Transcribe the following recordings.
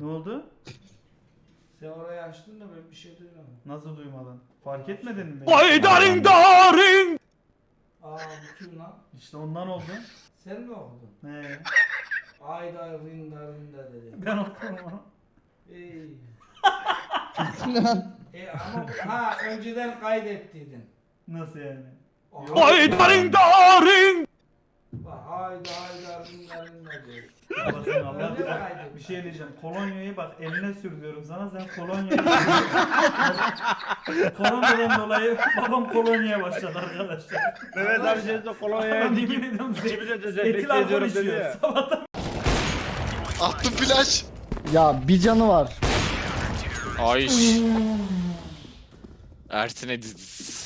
Ne oldu? Sen orayı açtın da ben bir şey duymadım. Nasıl duymadın? Fark etmedin mi? Daring daring. Aa bu kim lan? İşte ondan oldu. Sen mi okudun? He. Ayda rinda rinda dedi. Ben okudum onu. Ey. e ama ha önceden kaydettiydin. Nasıl yani? Daring daring. Bak ayda ayda rinda rinda diyor. Babasını Allah Öyle bak, kaydettim. bir şey diyeceğim. Kolonyayı bak eline sür diyorum sana sen kolonyayı Kolonadan dolayı babam kolonyaya başladı arkadaşlar. Mehmet abi şey de kolonyaya dikip de etil dezenfekte alkol ediyorum dedi içiyor. ya. Sabahtan Attım flash. Ya bir canı var. Ayş. Ersin Ediz.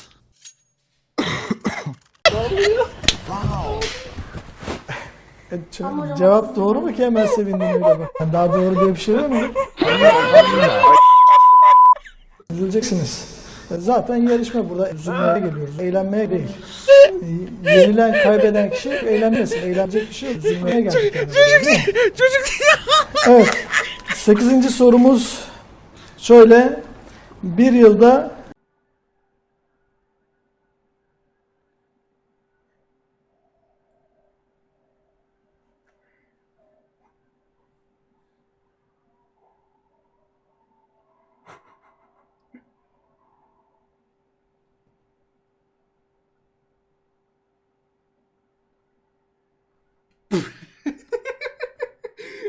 E, ç- Cevap doğru mu ki hemen sevindin öyle bak. Yani daha doğru diye bir şey var mı? Üzüleceksiniz. E, Zaten yarışma burada üzülmeye geliyoruz. Eğlenmeye değil. E, Yenilen, kaybeden kişi eğlenmesin. Eğlenecek bir şey yok. Üzülmeye geldik. yani. Çocuk Evet. Sekizinci sorumuz şöyle. Bir yılda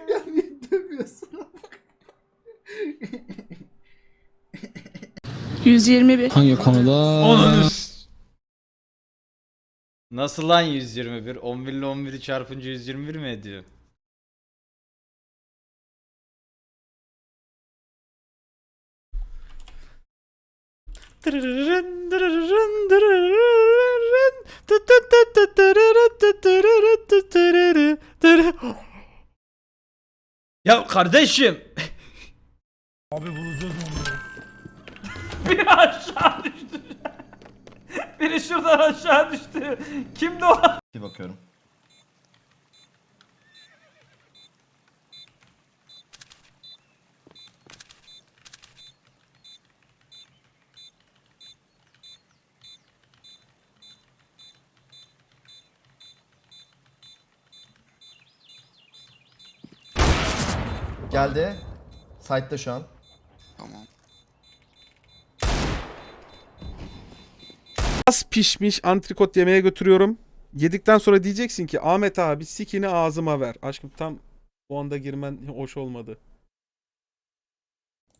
ya niye dövüyorsun? 121. Hangi konuda? Nasıl lan 121? 11 ile 11'i çarpınca 121 mi ediyor? Ya kardeşim. biri aşağı düştü. biri şuradan aşağı düştü. Kimdi o? Bir bakıyorum. Geldi. Site'da şu an. Az pişmiş antrikot yemeğe götürüyorum. Yedikten sonra diyeceksin ki Ahmet abi sikini ağzıma ver. Aşkım tam o anda girmen hoş olmadı.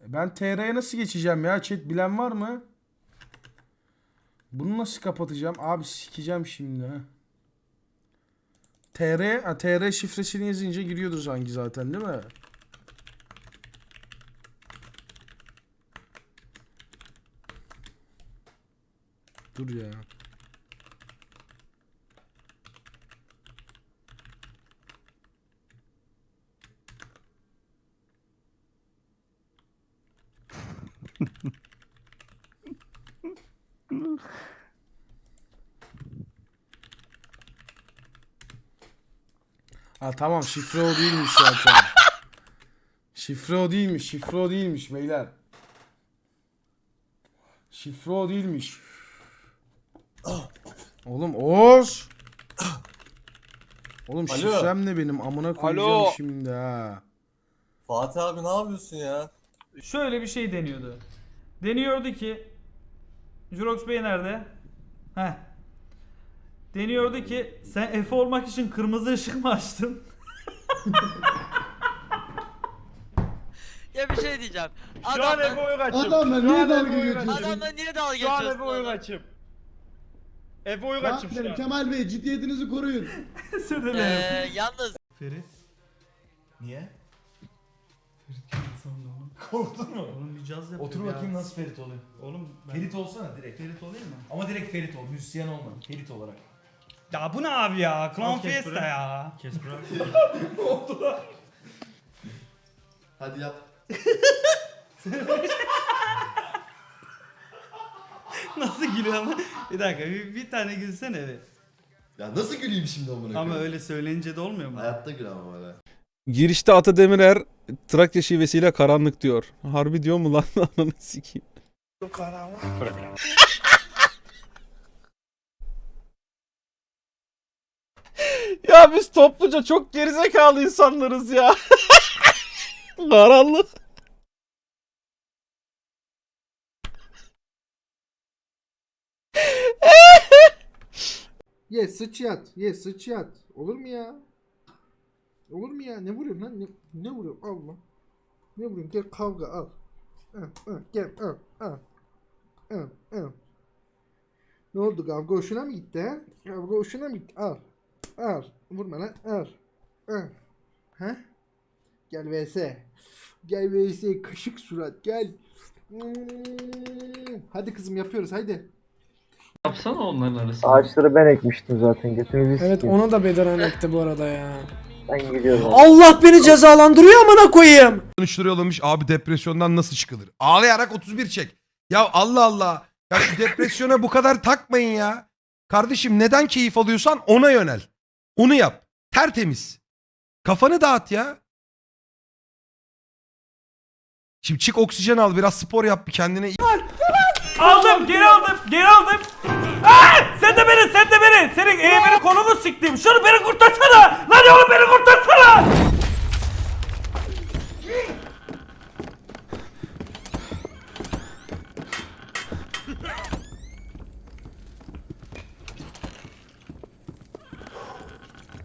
Ben TR'ye nasıl geçeceğim ya? Chat bilen var mı? Bunu nasıl kapatacağım? Abi sikeceğim şimdi. TR, ha, TR şifresini yazınca giriyordur sanki zaten değil mi? Dur ya. Ha tamam şifre o değilmiş zaten. şifre o değilmiş, şifre o değilmiş beyler. Şifre o değilmiş. Oğlum Oğuz. Oğlum Alo. şifrem ne benim amına koyacağım Alo. şimdi ha. Fatih abi ne yapıyorsun ya? Şöyle bir şey deniyordu. Deniyordu ki Jurox Bey nerede? Heh. Deniyordu ki sen Efe olmak için kırmızı ışık mı açtın? Ya bir şey diyeceğim. Şu an Adamla, oyun açım. Adamla Şu niye an dalga Efe oyun geçiyorsun? açım. adamla niye dalga Şu an geçiyorsun? Efe oyun oğlum? açım. Efe şu yapayım an. Kemal Bey ciddiyetinizi koruyun. Ee, yalnız Ferit. Niye? Korktun mu? Oğlum bir caz yapıyor Otur ya. bakayım nasıl Ferit oluyor. Oğlum ben... Ferit olsana direkt. Ferit olayım mı? Ama direkt Ferit ol. Müzisyen olma. Ferit olarak. Ya bu ne abi ya? Clown kes Fiesta buraya. ya. Kes bırak. Hadi yap. Nasıl gülüyor ama? Bir dakika bir, bir tane gülsene bir. Ya nasıl güleyim şimdi amına Ama öyle söyleyince de olmuyor mu? Hayatta gül ama böyle. Girişte Ata Demirer Trakya şivesiyle karanlık diyor. Harbi diyor mu lan ananı sikeyim. ya biz topluca çok gerizekalı insanlarız ya. Karanlık. Ye sıç yat. Ye sıç yat. Olur mu ya? Olur mu ya? Ne vuruyorsun lan? Ne, ne vuruyorsun? Allah. Ne vuruyorsun? Gel kavga al. Al, gel al. Al, al. Ne oldu? Kavga hoşuna mı gitti ha? Kavga hoşuna mı gitti? Al. Al. Vurma lan. Al. Ha? Gel vs. Gel vs. Kaşık surat. Gel. Hmm. Hadi kızım yapıyoruz. Hadi. Yapsana onların arasında. Ağaçları ben ekmiştim zaten. Götünüzü Evet ona da Bedirhan ekti bu arada ya. Ben gidiyorum. Allah beni cezalandırıyor amına koyayım. 13 lira yollamış abi depresyondan nasıl çıkılır? Ağlayarak 31 çek. Ya Allah Allah. Ya şu depresyona bu kadar takmayın ya. Kardeşim neden keyif alıyorsan ona yönel. Onu yap. Tertemiz. Kafanı dağıt ya. Şimdi çık oksijen al biraz spor yap bir kendine. iyi- Aldım geri aldım geri aldım. Aa, sen de beni sen de beni. Senin e, beni kolumu siktim. Şunu beni kurtarsana. Lan oğlum beni kurtarsana.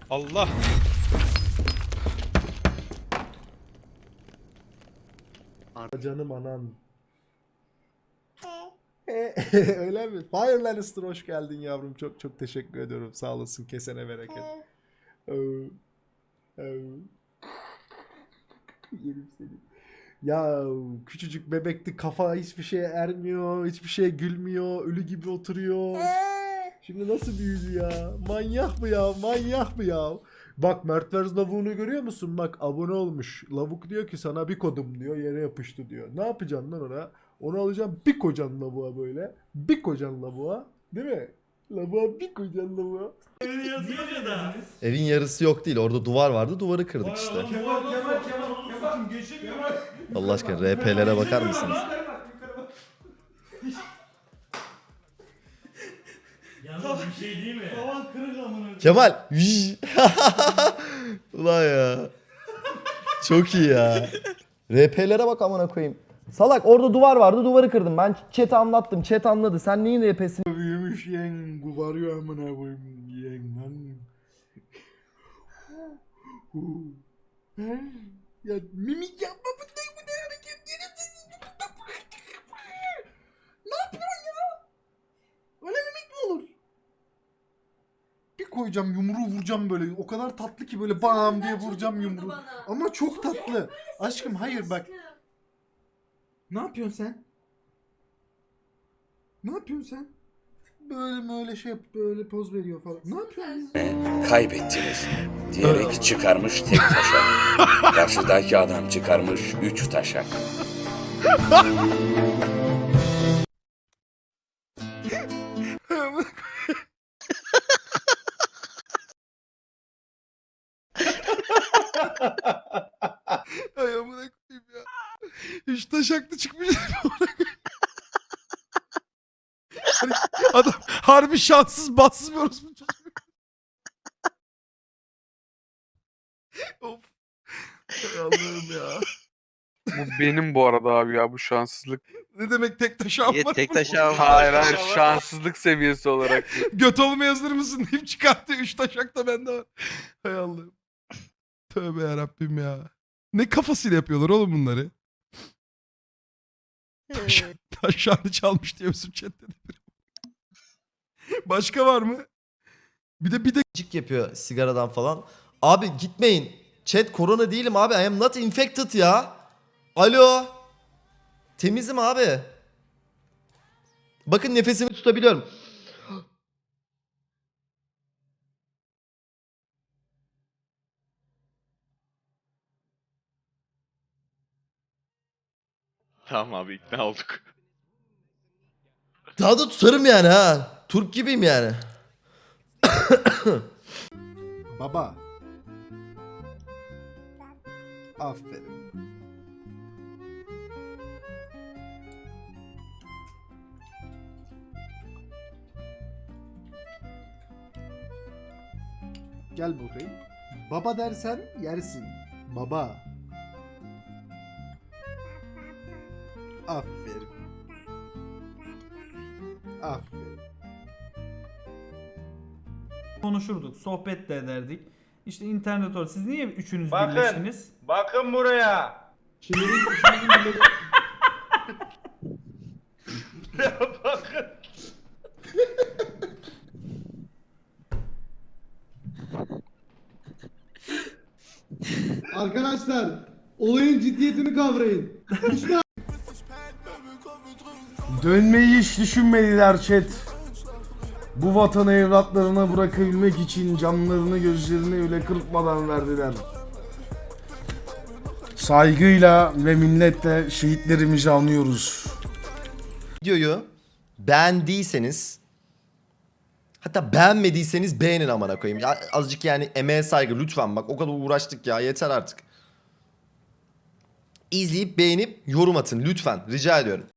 Allah. Canım anam. Öyle mi? Fire Lannister hoş geldin yavrum. Çok çok teşekkür ediyorum. Sağ olasın. Kesene bereket. Oo. Oo. Yerim seni. Ya küçücük bebekti kafa hiçbir şeye ermiyor, hiçbir şeye gülmüyor, ölü gibi oturuyor. Şimdi nasıl büyüdü ya? Manyak mı ya? Manyak mı ya? Bak Mert Verz lavuğunu görüyor musun? Bak abone olmuş. Lavuk diyor ki sana bir kodum diyor yere yapıştı diyor. Ne yapacaksın lan ona? Onu alacağım bir kocan lavuğa böyle. Bir kocan lavuğa. Değil mi? Lavuğa bir kocan lavuğa. Yazıyor da. Evin yarısı yok değil. Orada duvar vardı. Duvarı kırdık işte. Kemal Kemal Kemal Kemal. Geçin Kemal. Allah aşkına RP'lere bakar mısınız? Yalnız bir şey değil mi? Tavan kırık amına. Kemal. Ulan ya. Çok iyi ya. RP'lere bak amına koyayım. Salak orada duvar vardı duvarı kırdım. Ben chat'e anlattım. Chat anladı. Sen neyin RP'sini Büyümüş yen kuvarıyor amına koyayım yen lan. ya mimik yapma bu ne bu ne hareket yerim. Ne yapıyorsun ya? Öyle mimik mi olur? Bir koyacağım yumruğu vuracağım böyle. O kadar tatlı ki böyle bam diye vuracağım yumruğu. Ama çok tatlı. Aşkım hayır bak. Ne yapıyorsun sen? Ne yapıyorsun sen? Böyle böyle şey yap, böyle poz veriyor falan. Ne yapıyorsun? ya? Kaybettiniz. Diyerek çıkarmış tek taşak. Karşıdaki adam çıkarmış üç taşak. Üç taşaklı çıkmış. Hani Adam harbi şanssız bassız bir orospu çocuğu. of. Ay Allah'ım ya. Bu benim bu arada abi ya bu şanssızlık. Ne demek tek taşağım var? tek taşa Hayır hayır şanssızlık seviyesi olarak. Göt olmaya hazır mısın deyip çıkarttı. Üç taşak da bende var. Hay Allah'ım. Tövbe yarabbim ya. Ne kafasıyla yapıyorlar oğlum bunları? Taş, taşağını çalmış diye Mesut chatte de. Başka var mı? Bir de bir de cik yapıyor sigaradan falan. Abi gitmeyin. Chat korona değilim abi. I am not infected ya. Alo. Temizim abi. Bakın nefesimi tutabiliyorum. Tamam abi ikna olduk. Daha da tutarım yani ha. Turp gibiyim yani. Baba. Aferin. Gel bakayım. Baba dersen yersin. Baba. Aferin. Aferin. konuşurduk, sohbet de ederdik. İşte internet or. Siz niye üçünüz Bakın. birleştiniz? Bakın buraya. Bakın. Arkadaşlar olayın ciddiyetini kavrayın. Dönmeyi hiç düşünmediler chat. Bu vatanı evlatlarına bırakabilmek için canlarını gözlerini bile kırpmadan verdiler. Saygıyla ve minnetle şehitlerimizi anıyoruz. Videoyu beğendiyseniz hatta beğenmediyseniz beğenin amına koyayım. Ya azıcık yani emeğe saygı lütfen bak o kadar uğraştık ya yeter artık. İzleyip beğenip yorum atın lütfen rica ediyorum.